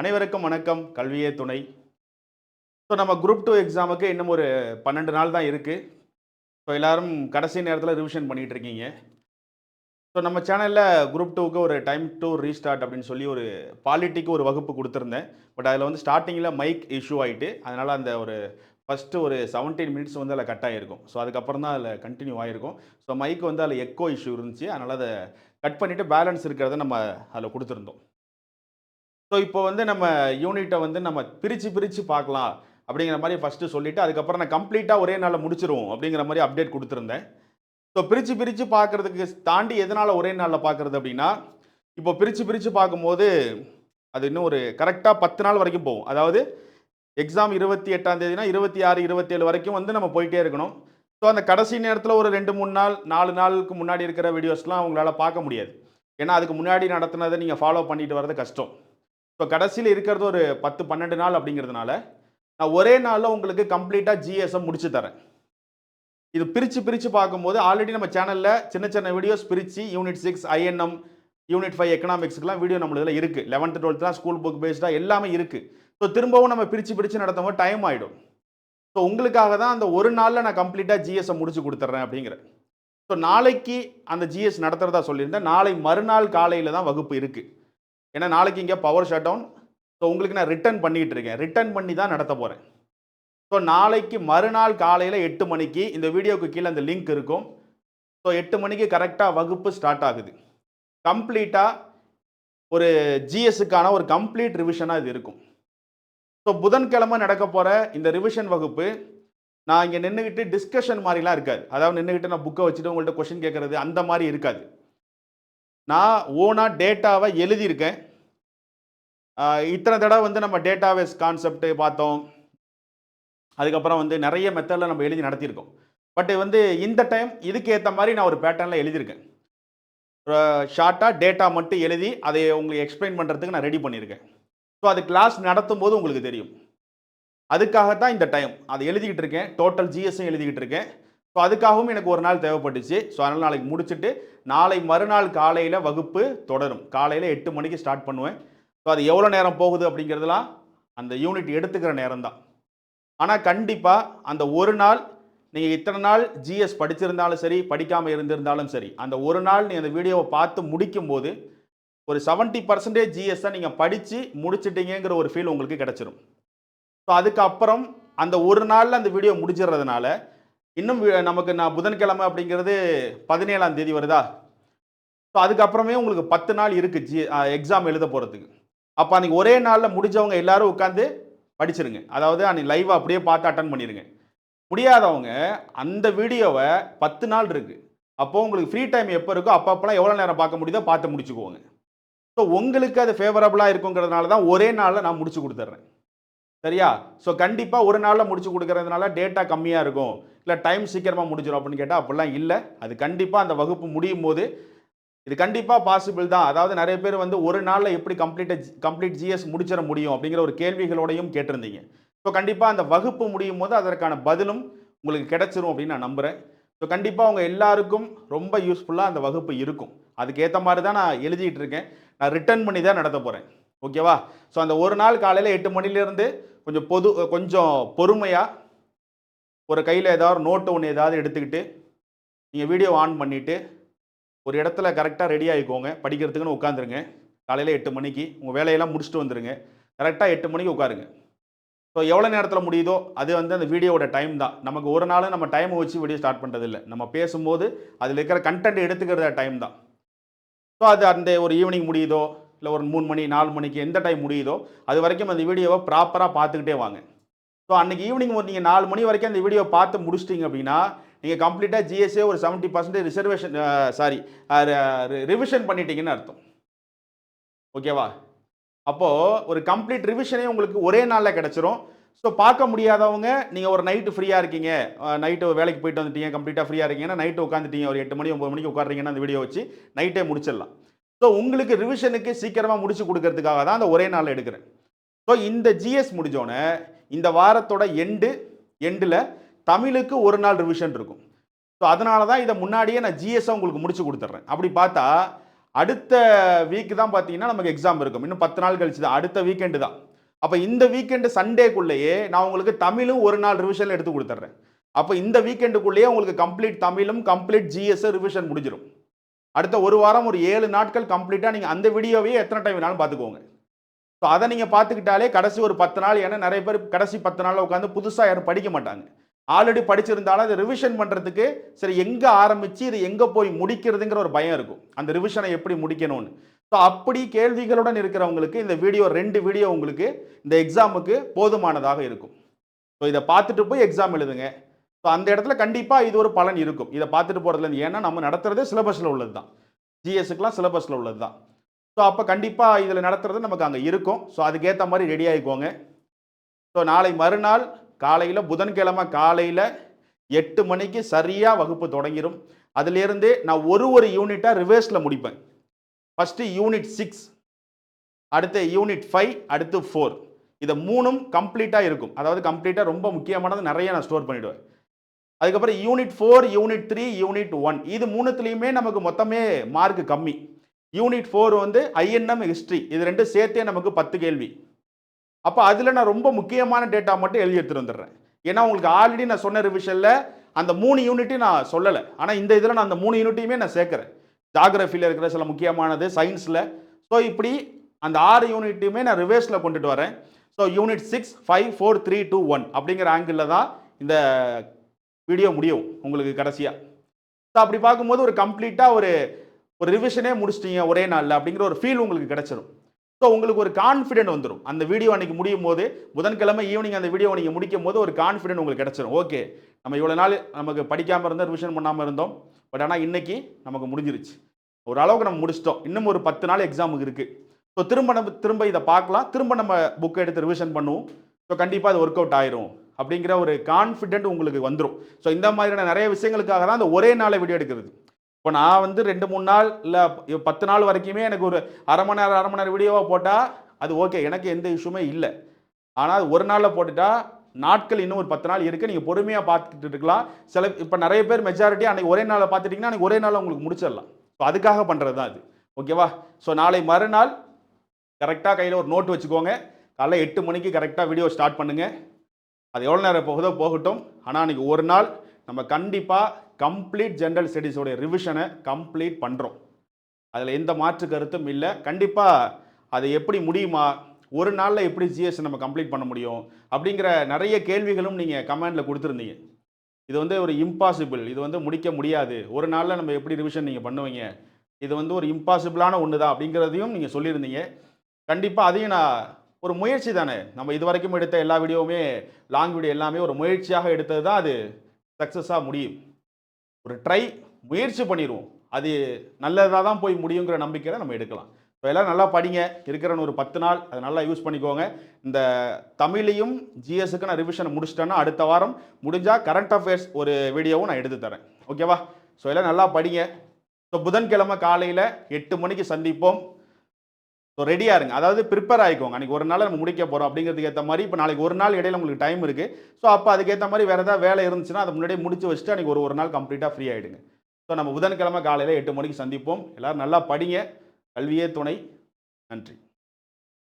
அனைவருக்கும் வணக்கம். கல்வியே துணை. ஸோ நம்ம குரூப் டூ எக்ஸாமுக்கு இன்னும் ஒரு பன்னெண்டு நாள் தான் இருக்குது ஸோ எல்லாரும் கடைசி நேரத்தில் ரிவிஷன் பண்ணிகிட்டு இருக்கீங்க. ஸோ நம்ம சேனலில் குரூப் டூக்கு ஒரு டைம் டூ ரீஸ்டார்ட் அப்படின்னு சொல்லி ஒரு பாலிட்டிக்கு ஒரு வகுப்பு கொடுத்துருந்தேன். பட் அதில் வந்து ஸ்டார்டிங்கில் மைக் இஷ்யூ ஆகிட்டு அதனால் அந்த ஒரு ஃபஸ்ட்டு ஒரு 17 மினிட்ஸ் வந்து அதில் கட் ஆகிருக்கும் ஸோ அதுக்கப்புறம் தான் அதில் கண்டினியூ ஆகிருக்கும் ஸோ மைக் வந்து அதில் எக்கோ இஷ்யூ இருந்துச்சு. அதனால் அதை கட் பண்ணிவிட்டு பேலன்ஸ் இருக்கிறத நம்ம அதில் கொடுத்துருந்தோம். ஸோ இப்போ வந்து நம்ம யூனிட்டை வந்து நம்ம பிரித்து பிரித்து பார்க்கலாம் அப்படிங்கிற மாதிரி ஃபஸ்ட்டு சொல்லிவிட்டு அதுக்கப்புறம் நான் கம்ப்ளீட்டாக ஒரே நாளில் முடிச்சிருவோம் அப்படிங்கிற மாதிரி அப்டேட் கொடுத்துருந்தேன். ஸோ பிரித்து பிரித்து பார்க்குறதுக்கு தாண்டி எதனால் ஒரே நாளில் பார்க்குறது அப்படின்னா இப்போ பிரித்து பிரித்து பார்க்கும்போது அது இன்னும் ஒரு கரெக்டாக பத்து நாள் வரைக்கும் போகும். அதாவது எக்ஸாம் இருபத்தி எட்டாம் தேதினா இருபத்தி ஆறு இருபத்தேழு வரைக்கும் வந்து நம்ம போயிட்டே இருக்கணும். ஸோ அந்த கடைசி நேரத்தில் ஒரு ரெண்டு மூணு நாள் நாலு நாளுக்கு முன்னாடி இருக்கிற வீடியோஸ்லாம் அவங்களால பார்க்க முடியாது. ஏன்னா அதுக்கு முன்னாடி நடத்துனதை நீங்கள் ஃபாலோ பண்ணிட்டு வர்றது கஷ்டம். ஸோ கடைசியில் இருக்கிறது ஒரு பத்து பன்னெண்டு நாள் அப்படிங்கிறதுனால நான் ஒரே நாளில் உங்களுக்கு கம்ப்ளீட்டாக ஜிஎஸ்எம் முடிச்சு தரேன். இது பிரித்து பிரித்து பார்க்கும்போது ஆல்ரெடி நம்ம சேனலில் சின்ன சின்ன வீடியோஸ் பிரித்து unit six I N M unit five எக்கனாமிக்ஸ்க்குலாம் video நம்மளதில் இருக்குது லெவன்த்து டுவெல்த்லாம் ஸ்கூல் புக் பேஸ்டாக எல்லாமே இருக்குது ஸோ திரும்பவும் நம்ம பிரித்து பிரித்து நடத்தும் போது டைம் ஆகிடும் ஸோ உங்களுக்காக தான் அந்த ஒரு நாளில் நான் கம்ப்ளீட்டாக ஜிஎஸ்ஸை முடிச்சு கொடுத்துட்றேன் அப்படிங்கிறேன். ஸோ நாளைக்கு அந்த ஜிஎஸ் நடத்துகிறதா சொல்லியிருந்தேன். நாளை மறுநாள் காலையில் தான் வகுப்பு இருக்குது ஏன்னா நாளைக்கு இங்கே பவர் ஷட் டவுன் ஸோ உங்களுக்கு நான் ரிட்டர்ன் பண்ணிகிட்டு இருக்கேன். ரிட்டர்ன் பண்ணி தான் நடத்த போகிறேன் ஸோ நாளைக்கு மறுநாள் காலையில் எட்டு மணிக்கு இந்த வீடியோவுக்கு கீழே அந்த லிங்க் இருக்கும். ஸோ எட்டு மணிக்கு கரெக்டாக வகுப்பு ஸ்டார்ட் ஆகுது. கம்ப்ளீட்டாக ஒரு ஜிஎஸ்க்கான ஒரு கம்ப்ளீட் ரிவிஷனாக இது இருக்கும். ஸோ புதன்கிழமை நடக்க போகிற இந்த ரிவிஷன் வகுப்பு நான் இங்கே நின்றுக்கிட்டு டிஸ்கஷன் மாதிரிலாம் இருக்காது. அதாவது நின்றுக்கிட்டு நான் புக்கை வச்சுட்டு உங்கள்கிட்ட கொஷின் கேட்குறது அந்த மாதிரி இருக்காது. நான் ஓனாக டேட்டாவை எழுதியிருக்கேன். இத்தனை தடவை வந்து நம்ம டேட்டாவேஸ் கான்செப்ட் பார்த்தோம். அதுக்கப்புறம் வந்து நிறைய மெத்தடில் நம்ம எழுதி நடத்தியிருக்கோம். பட் வந்து இந்த டைம் இதுக்கு ஏற்ற மாதிரி நான் ஒரு பேட்டர்னில் எழுதியிருக்கேன். ஷார்ட்டாக டேட்டா மட்டும் எழுதி அதை உங்களுக்கு எக்ஸ்பிளைன் பண்ணுறதுக்கு நான் ரெடி பண்ணியிருக்கேன். ஸோ அது கிளாஸ் நடத்தும் போது உங்களுக்கு தெரியும். அதுக்காகத்தான் இந்த டைம் அதை எழுதிக்கிட்டு இருக்கேன். டோட்டல் ஜிஎஸ்ஸும் எழுதிக்கிட்டு இருக்கேன். ஸோ அதுக்காகவும் எனக்கு ஒரு நாள் தேவைப்பட்டுச்சு. ஸோ அதனால் நாளைக்கு முடிச்சுட்டு நாளை மறுநாள் காலையில் வகுப்பு தொடரும். காலையில் எட்டு மணிக்கு ஸ்டார்ட் பண்ணுவேன். ஸோ அது எவ்வளோ நேரம் போகுது அப்படிங்கிறதுலாம் அந்த யூனிட் எடுத்துக்கிற நேரம் தான் ஆனால் கண்டிப்பாக அந்த ஒரு நாள் நீங்கள் இத்தனை நாள் ஜிஎஸ் படிச்சிருந்தாலும் சரி படிக்காமல் இருந்திருந்தாலும் சரி அந்த ஒரு நாள் நீ அந்த வீடியோவை பார்த்து முடிக்கும்போது ஒரு செவன்ட்டி பர்சன்டேஜ் ஜிஎஸ்ஸை நீங்கள் படித்து முடிச்சிட்டிங்கிற ஒரு ஃபீல் உங்களுக்கு கிடச்சிரும். ஸோ அதுக்கப்புறம் அந்த ஒரு நாளில் அந்த வீடியோ முடிச்சிடுறதுனால இன்னும் நமக்கு நான் புதன்கிழமை அப்படிங்கிறது பதினேழாம் தேதி வருதா? ஸோ அதுக்கப்புறமே உங்களுக்கு பத்து நாள் இருக்குது ஜி எக்ஸாம் எழுத போகிறதுக்கு அப்போ அன்றைக்கி ஒரே நாளில் முடிஞ்சவங்க எல்லாரும் உட்காந்து படிச்சிருங்க. அதாவது அன்றைக்கி லைவாக அப்படியே பார்த்து அட்டன் பண்ணிடுங்க முடியாதவங்க அந்த வீடியோவை பத்து நாள் இருக்குது அப்போது உங்களுக்கு ஃப்ரீ டைம் எப்போ இருக்கோ அப்பப்போலாம் எவ்வளோ நேரம் பார்க்க முடியுதோ பார்த்து முடிச்சுக்குவோங்க. ஸோ உங்களுக்கு அது ஃபேவரபுளாக இருக்குங்கிறதுனால தான் ஒரே நாளில் நான் முடிச்சு கொடுத்துட்றேன் சரியா? ஸோ கண்டிப்பாக ஒரு நாளில் முடிச்சு கொடுக்கறதுனால டேட்டா கம்மியாக இருக்கும். இல்லை டைம் சீக்கிரமாக முடிஞ்சிடும் அப்படின்னு கேட்டால் அப்படிலாம் இல்லை. அது கண்டிப்பாக அந்த வகுப்பு முடியும் போது இது கண்டிப்பாக பாசிபிள் தான். அதாவது நிறைய பேர் வந்து ஒரு நாளில் எப்படி கம்ப்ளீட்டாக கம்ப்ளீட் ஜிஎஸ் முடிச்சிட முடியும் அப்படிங்கிற ஒரு கேள்விகளோடையும் கேட்டிருந்தீங்க. ஸோ கண்டிப்பாக அந்த வகுப்பு முடியும் போது அதற்கான பதிலும் உங்களுக்கு கிடைச்சிரும் அப்படின்னு நான் நம்புகிறேன் ஸோ கண்டிப்பாக அவங்க எல்லாருக்கும் ரொம்ப யூஸ்ஃபுல்லாக அந்த வகுப்பு இருக்கும். அதுக்கேற்ற மாதிரி தான் நான் எழுதிட்டு இருக்கேன். நான் ரிட்டர்ன் பண்ணி தான் நடத்த போகிறேன் ஓகேவா ஸோ அந்த ஒரு நாள் காலையில் எட்டு மணிலேருந்து கொஞ்சம் பொது கொஞ்சம் பொறுமையாக ஒரு கையில் ஏதாவது நோட்டு ஒன்று ஏதாவது எடுத்துக்கிட்டு நீங்கள் வீடியோ ஆன் பண்ணிவிட்டு ஒரு இடத்துல கரெக்டாக ரெடி ஆகிக்கோங்க படிக்கிறதுக்குன்னு உட்காந்துருங்க காலையில் எட்டு மணிக்கு உங்கள் வேலையெல்லாம் முடிச்சுட்டு வந்துருங்க. கரெக்டாக எட்டு மணிக்கு உட்காருங்க. ஸோ எவ்வளோ நேரத்தில் முடியுதோ அது வந்து அந்த வீடியோவோட டைம் தான். நமக்கு ஒரு நாள் நம்ம டைம் வச்சு வீடியோ ஸ்டார்ட் பண்ணுறதில்லை நம்ம பேசும்போது அதில் இருக்கிற கண்டென்ட் எடுத்துக்கிறத டைம் தான். ஸோ அது அந்த ஒரு ஈவினிங் முடியுதோ இல்லை ஒரு மூணு மணி நாலு மணிக்கு எந்த டைம் முடியுதோ அது வரைக்கும் அந்த வீடியோவை ப்ராப்பராக பார்த்துக்கிட்டே வாங்க. ஸோ அன்றைக்கி ஈவினிங் ஒரு நீங்கள் நாலு மணி வரைக்கும் அந்த வீடியோ பார்த்து முடிச்சிட்டிங்க அப்படின்னா நீங்கள் கம்ப்ளீட்டாக ஜிஎஸ்ஏ ஒரு seventy percentage reservation sorry revision பண்ணிட்டீங்கன்னு அர்த்தம். ஓகேவா அப்போது ஒரு கம்ப்ளீட் ரிவிஷனே உங்களுக்கு ஒரே நாளில் கிடச்சிரும். ஸோ பார்க்க முடியாதவங்க நீங்கள் ஒரு நைட்டு ஃப்ரீயாக இருக்கீங்க. நைட்டு வேலைக்கு போயிட்டு வந்துட்டீங்க கம்ப்ளீட்டாக ஃப்ரீயாக இருக்கீங்கன்னா நைட்டு உட்காந்துட்டீங்க ஒரு எட்டு மணி ஒம்பது மணிக்கு உட்காடுறீங்கன்னா அந்த வீடியோ வச்சு நைட்டே முடிச்சிடலாம். ஸோ உங்களுக்கு ரிவிஷனுக்கு சீக்கிரமாக முடிச்சு கொடுக்கறதுக்காக தான் அந்த ஒரே நாளில் எடுக்கிறேன். ஸோ இந்த ஜிஎஸ் முடிஞ்சோடனே இந்த வாரத்தோட எண்டு எண்டில் தமிழுக்கு ஒரு நாள் ரிவிஷன் இருக்கும். ஸோ அதனால தான் இதை முன்னாடியே நான் ஜிஎஸ்ஸை உங்களுக்கு முடிச்சு கொடுத்துட்றேன். அப்படி பார்த்தா அடுத்த வீக் தான் பார்த்தீங்கன்னா நமக்கு எக்ஸாம் இருக்கும். இன்னும் பத்து நாள் கழிச்சு தான். அடுத்த வீக்கெண்டு தான். அப்போ இந்த வீக்கெண்டு சண்டேக்குள்ளேயே நான் உங்களுக்கு தமிழும் ஒரு நாள் ரிவிஷன் எடுத்து கொடுத்துட்றேன். அப்போ இந்த வீக்கெண்டுக்குள்ளேயே உங்களுக்கு கம்ப்ளீட் தமிழும் கம்ப்ளீட் ஜிஎஸ்ஸும் ரிவிஷன் முடிஞ்சிடும் அடுத்த ஒரு வாரம் ஒரு ஏழு நாட்கள் கம்ப்ளீட்டாக நீங்கள் அந்த வீடியோவையே எத்தனை டைம் வேணாலும் பார்த்துக்கோங்க. ஸோ அதை நீங்கள் பார்த்துக்கிட்டாலே கடைசி ஒரு பத்து நாள் ஏன்னா நிறைய பேர் கடைசி பத்து நாளில் உட்காந்து புதுசாக யாரும் படிக்க மாட்டாங்க. ஆல்ரெடி படிச்சிருந்தாலும் அதை ரிவிஷன் பண்ணுறதுக்கு சரி எங்கே ஆரம்பித்து இது எங்கே போய் முடிக்கிறதுங்கிற ஒரு பயம் இருக்கும். அந்த ரிவிஷனை எப்படி முடிக்கணும்னு. ஸோ அப்படி கேள்விகளுடன் இருக்கிறவங்களுக்கு இந்த வீடியோ ரெண்டு வீடியோ உங்களுக்கு இந்த எக்ஸாமுக்கு போதுமானதாக இருக்கும். ஸோ இதை பார்த்துட்டு போய் எக்ஸாம் எழுதுங்க. ஸோ அந்த இடத்துல கண்டிப்பாக இது ஒரு பலன் இருக்கும். இதை பார்த்துட்டு போகிறதுலேருந்து ஏன்னா நம்ம நடத்துறதே சிலபஸில் உள்ளது தான் ஜிஎஸ்க்குலாம் சிலபஸில் உள்ளது தான் ஸோ அப்போ கண்டிப்பாக இதில் நடத்துறது நமக்கு அங்கே இருக்கும். ஸோ அதுக்கேற்ற மாதிரி ரெடி ஆகிக்கோங்க. ஸோ நாளை மறுநாள் காலையில் புதன்கிழமை காலையில் எட்டு மணிக்கு சரியாக வகுப்பு தொடங்கிடும் அதுலேருந்து நான் ஒரு ஒரு யூனிட்டாக ரிவர்ஸில் முடிப்பேன். ஃபஸ்ட்டு யூனிட் சிக்ஸ் அடுத்து யூனிட் ஃபைவ் அடுத்து ஃபோர் இதை மூணும் கம்ப்ளீட்டாக இருக்கும். அதாவது கம்ப்ளீட்டாக ரொம்ப முக்கியமானது நிறைய நான் ஸ்டோர் பண்ணிவிடுவேன் அதுக்கப்புறம் unit four unit three unit one இது மூணுத்துலேயுமே நமக்கு மொத்தமே மார்க் கம்மி. யூனிட் ஃபோர் வந்து ஐஎன்எம் ஹிஸ்ட்ரி இது ரெண்டும் சேர்த்தே நமக்கு பத்து கேள்வி. அப்போ அதில் நான் ரொம்ப முக்கியமான டேட்டா மட்டும் எழுதி எடுத்துகிட்டு வந்துடுறேன். ஏன்னா உங்களுக்கு ஆல்ரெடி நான் சொன்ன ரிவிஷனில் அந்த மூணு யூனிட்டையும் நான் சொல்லலை. ஆனால் இந்த இதில் நான் அந்த மூணு யூனிட்டையுமே நான் சேர்க்குறேன். ஜாகிரஃபியில் இருக்கிற சில முக்கியமானது சயின்ஸில் ஸோ இப்படி அந்த ஆறு யூனிட்டையுமே நான் ரிவர்ஸில் கொண்டுட்டு வரேன். So unit six five four three two one அப்படிங்கிற ஆங்கிளில் தான் இந்த வீடியோ முடியும் உங்களுக்கு கடைசியாக ஸோ அப்படி பார்க்கும்போது ஒரு கம்ப்ளீட்டாக ஒரு ஒரு ரிவிஷனே முடிச்சிட்டீங்க ஒரே நாளில் அப்படிங்கிற ஒரு ஃபீல் உங்களுக்கு கிடச்சிடும் ஸோ உங்களுக்கு ஒரு கான்ஃபிடென்ட் வந்துடும் அந்த வீடியோ அன்றைக்கி முடியும் போது புதன்கிழமை ஈவினிங் அந்த வீடியோ நீங்கள் முடிக்கும் போது ஒரு கான்ஃபிடென்ட் உங்களுக்கு கிடச்சிரும். ஓகே நம்ம இவ்வளோ நாள் நமக்கு படிக்காமல் இருந்தோம் ரிவிஷன் பண்ணாமல் இருந்தோம். பட் ஆனால் இன்றைக்கி நமக்கு முடிஞ்சிருச்சு. ஒரு அளவுக்கு நம்ம முடிச்சிட்டோம். இன்னும் ஒரு பத்து நாள் எக்ஸாமுக்கு இருக்குது ஸோ திரும்ப நம்ம திரும்ப இதை பார்க்கலாம். திரும்ப நம்ம புக்கை எடுத்து ரிவிஷன் பண்ணுவோம். ஸோ கண்டிப்பாக அது ஒர்க் அவுட் ஆயிரும். அப்படிங்கிற ஒரு கான்ஃபிடென்ட் உங்களுக்கு வந்துடும் ஸோ இந்த மாதிரியான நிறைய விஷயங்களுக்காக தான் அந்த ஒரே நாளை வீடியோ எடுக்கிறது. இப்போ நான் வந்து ரெண்டு மூணு நாள் இல்லை பத்து நாள் வரைக்குமே எனக்கு ஒரு அரை மணி நேரம் அரை மணி நேரம் வீடியோவாக போட்டால் அது ஓகே எனக்கு எந்த இஷ்யூமே இல்லை. ஆனால் அது ஒரு நாளில் போட்டுட்டா நாட்கள் இன்னும் ஒரு பத்து நாள் இருக்குது நீங்கள் பொறுமையாக பார்த்துட்டு இருக்கலாம். சில இப்போ நிறைய பேர் மெஜாரிட்டி அன்றைக்கி ஒரே நாளில் பார்த்துட்டிங்கன்னா அன்றைக்கி ஒரே நாளில் உங்களுக்கு முடிச்சிடலாம். ஸோ அதுக்காக பண்ணுறது தான் அது. ஓகேவா ஸோ நாளை மறுநாள் கரெக்டாக கையில் ஒரு நோட் வச்சுக்கோங்க. காலைல எட்டு மணிக்கு கரெக்டாக வீடியோ ஸ்டார்ட் பண்ணுங்கள் அது எவ்வளோ நேரம் போகுதோ போகட்டும். ஆனால் அன்றைக்கி ஒரு நாள் நம்ம கண்டிப்பாக கம்ப்ளீட் ஜென்ரல் ஸ்டடீஸோடைய ரிவிஷனை கம்ப்ளீட் பண்ணுறோம் அதில் எந்த மாற்று கருத்தும் இல்லை. கண்டிப்பாக அது எப்படி முடியுமா? ஒரு நாளில் எப்படி ஜிஎஸ் நம்ம கம்ப்ளீட் பண்ண முடியும்? அப்படிங்கிற நிறைய கேள்விகளும் நீங்கள் கமெண்டில் கொடுத்துருந்தீங்க. இது வந்து ஒரு இம்பாசிபிள் இது வந்து முடிக்க முடியாது. ஒரு நாளில் நம்ம எப்படி ரிவிஷன் நீங்கள் பண்ணுவீங்க? இது வந்து ஒரு இம்பாசிபிளான ஒன்று தான் அப்படிங்கிறதையும் நீங்கள் சொல்லியிருந்தீங்க. கண்டிப்பாக அதையும் நான் ஒரு முயற்சி தானே. நம்ம இது வரைக்கும் எடுத்த எல்லா வீடியோவுமே லாங் வீடியோ எல்லாமே ஒரு முயற்சியாக எடுத்தது தான் அது சக்ஸஸாக முடியும். ஒரு ட்ரை முயற்சி பண்ணிடுவோம். அது நல்லதாக தான் போய் முடியுங்கிற நம்பிக்கையில் நம்ம எடுக்கலாம். இப்போ எல்லாம் நல்லா படிங்க. இருக்கிற ஒரு பத்து நாள் அதை நல்லா யூஸ் பண்ணிக்கோங்க. இந்த தமிழையும் ஜிஎஸ்க்கு நான் ரிவிஷனை முடிச்சிட்டேன்னா அடுத்த வாரம் முடிஞ்சால் கரண்ட் அஃபேர்ஸ் ஒரு வீடியோவும் நான் எடுத்து தரேன். ஓகேவா ஸோ எல்லாம் நல்லா படிங்க. ஸோ புதன்கிழமை காலையில் எட்டு மணிக்கு சந்திப்போம். ஸோ ரெடியாக இருங்க. அதாவது ப்ரிப்பேர் ஆகிக்கோங்க அன்றைக்கி ஒரு நாள் நம்ம முடிக்க போகிறோம் அப்படிங்கிறதுக்கு ஏற்ற மாதிரி இப்போ நாளைக்கு ஒரு நாள் இடையில உங்களுக்கு டைம் இருக்குது ஸோ அப்போ அதுக்கேற்ற மாதிரி வேறு ஏதாவது வேலை இருந்துச்சுன்னா அதை முன்னாடியே முடிச்சு வச்சுட்டு அன்றைக்கி ஒரு ஒரு நாள் கம்ப்ளீட்டாக ஃப்ரீ ஆகிடுங்க ஸோ நம்ம புதன்கிழமை காலையில் எட்டு மணிக்கு சந்திப்போம். எல்லோரும் நல்லா படிங்க. கல்வியே துணை. நன்றி.